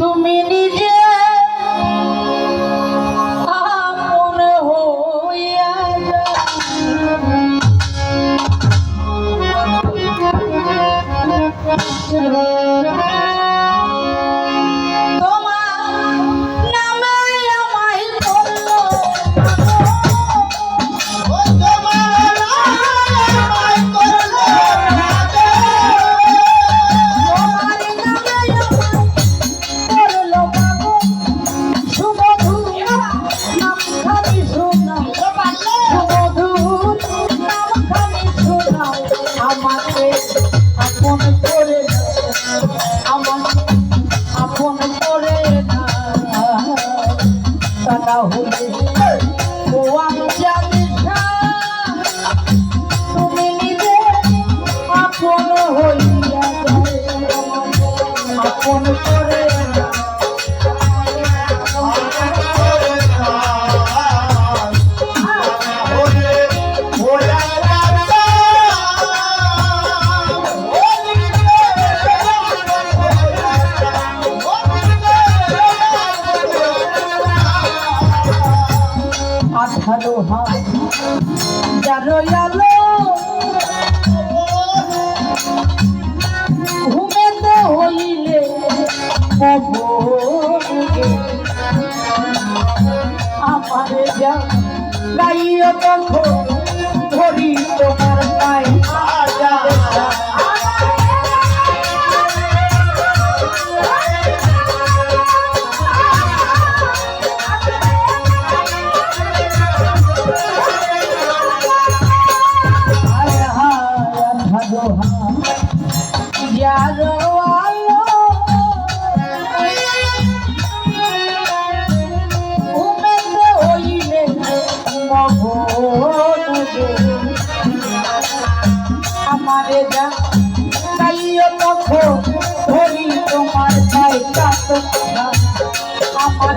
তুমি নিজে খাবি সোনা আমার যা গাইয়া তখন আমার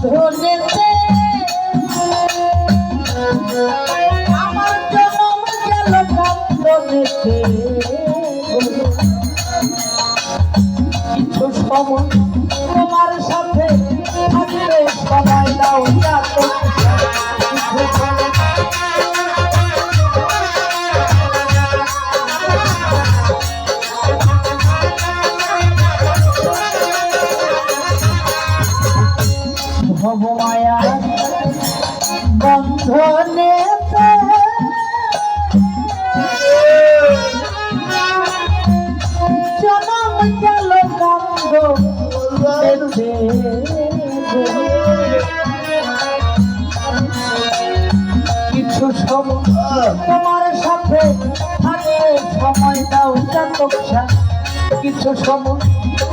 ধরেছে আমার জনম গেল বন্ধনেতে কিছু সময় কিছু সময় তোমার সাথে থাকলে সময় দাও চাতকসা কিছু সময়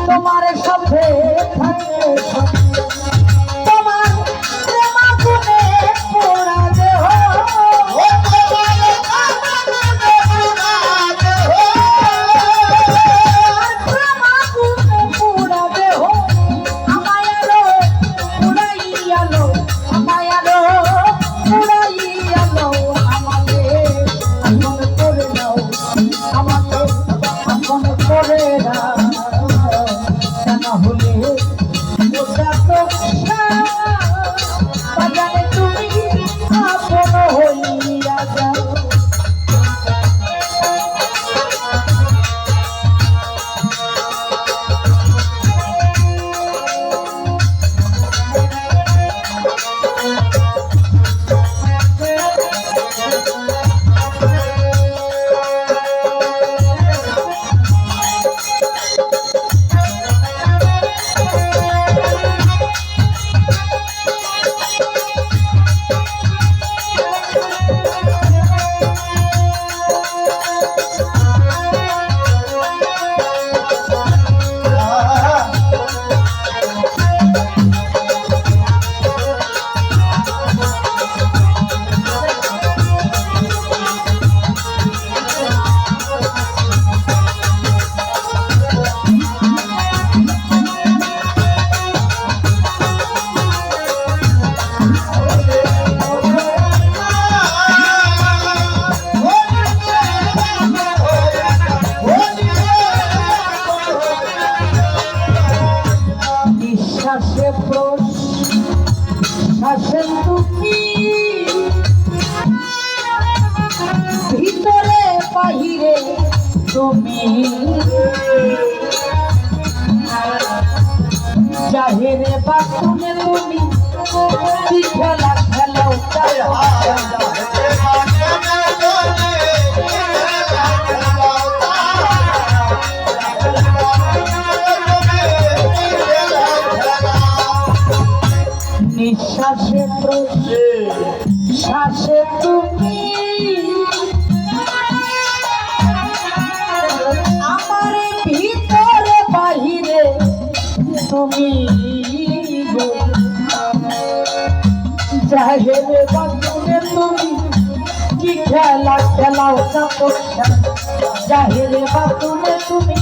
তোমার সাথে থাকতে তুমি জাহেরে বাকুনে তুমি জাহেরে বাকুনে তুমি কি খেলা খেলাও? তপস্যা জাহেরে বাকুনে তুমি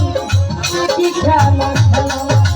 কি খেলা খেলাও?